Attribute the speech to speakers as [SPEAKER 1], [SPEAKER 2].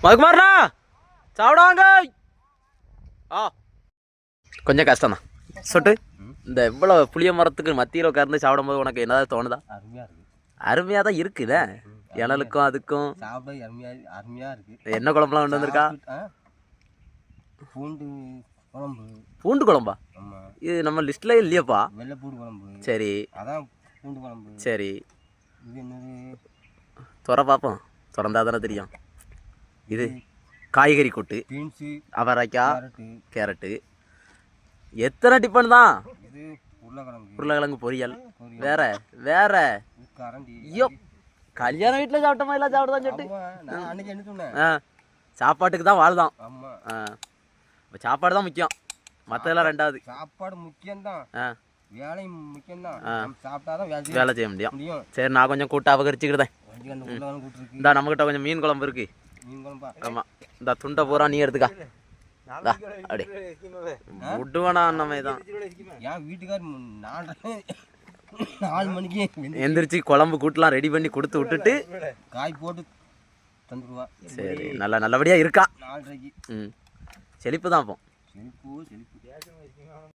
[SPEAKER 1] மதுக்குமார்ண்ணா சாப்பிடாங்க ஆ. கொஞ்சம் கஷ்டம் தான் சொட்டு இந்த இவ்வளோ புளிய மரத்துக்கு மத்தியில் உட்கார்ந்து சாப்பிடும்போது உனக்கு என்னதான் தோணுதா?
[SPEAKER 2] அருமையாக
[SPEAKER 1] தான் இருக்குதே இணலுக்கும் அதுக்கும். என்ன குழம்புலாம் கொண்டு வந்திருக்கா?
[SPEAKER 2] பூண்டு குழம்பு.
[SPEAKER 1] பூண்டு குழம்பா?
[SPEAKER 2] ஆமாம்
[SPEAKER 1] இது நம்ம லிஸ்ட்ல இல்லையாப்பா.
[SPEAKER 2] குழம்பு.
[SPEAKER 1] சரி.
[SPEAKER 2] அதான் பூண்டு குழம்பு.
[SPEAKER 1] சரி.
[SPEAKER 2] இது என்னது?
[SPEAKER 1] துற பார்ப்போம். திறந்தா தானே தெரியும். இது காய்கறி கூட்டு
[SPEAKER 2] பீன்ஸு
[SPEAKER 1] அவரைக்காய்
[SPEAKER 2] கேரட்டு.
[SPEAKER 1] எத்தனை டிஃபன் தான்?
[SPEAKER 2] இது உருளைக்கிழங்கு.
[SPEAKER 1] பொரியல். வேற வேற. ஐயோ கல்யாண வீட்டில் சாப்பிட்ட மாதிரிலாம் சாப்பிடுதான் சொல்லிட்டு. ஆ சாப்பாட்டுக்கு தான் வாழ்தான். ஆ இப்போ சாப்பாடு தான் முக்கியம். மற்றதெல்லாம் ரெண்டாவது.
[SPEAKER 2] சாப்பாடு முக்கியம்தான்.
[SPEAKER 1] ஆ.
[SPEAKER 2] வேலை முக்கியம்தான். சாப்பிட்டாதான் வேலை செய்ய
[SPEAKER 1] முடியும். சரி நான் கொஞ்சம் கூட்ட அபகரிச்சுக்கிட்டேன் இந்தா நம்மகிட்ட கொஞ்சம் மீன் குழம்பு இருக்கு.
[SPEAKER 2] மீன் குழம்பா
[SPEAKER 1] ஆமாம் இந்த துண்டை பூரா நீ எடுத்துக்கா. அப்படி தான்.
[SPEAKER 2] என் வீட்டுக்கார் நாலரை நாலு மணிக்கு
[SPEAKER 1] எந்திரிச்சு. குழம்பு கூட்டலாம் ரெடி பண்ணி கொடுத்து விட்டுட்டு
[SPEAKER 2] காய் போட்டு
[SPEAKER 1] சரி நல்லா நல்லபடியாக இருக்கா?
[SPEAKER 2] நாலரைக்கு.
[SPEAKER 1] ம் செழிப்பு தான் அப்போ.
[SPEAKER 2] செழிப்பு செழிப்பு.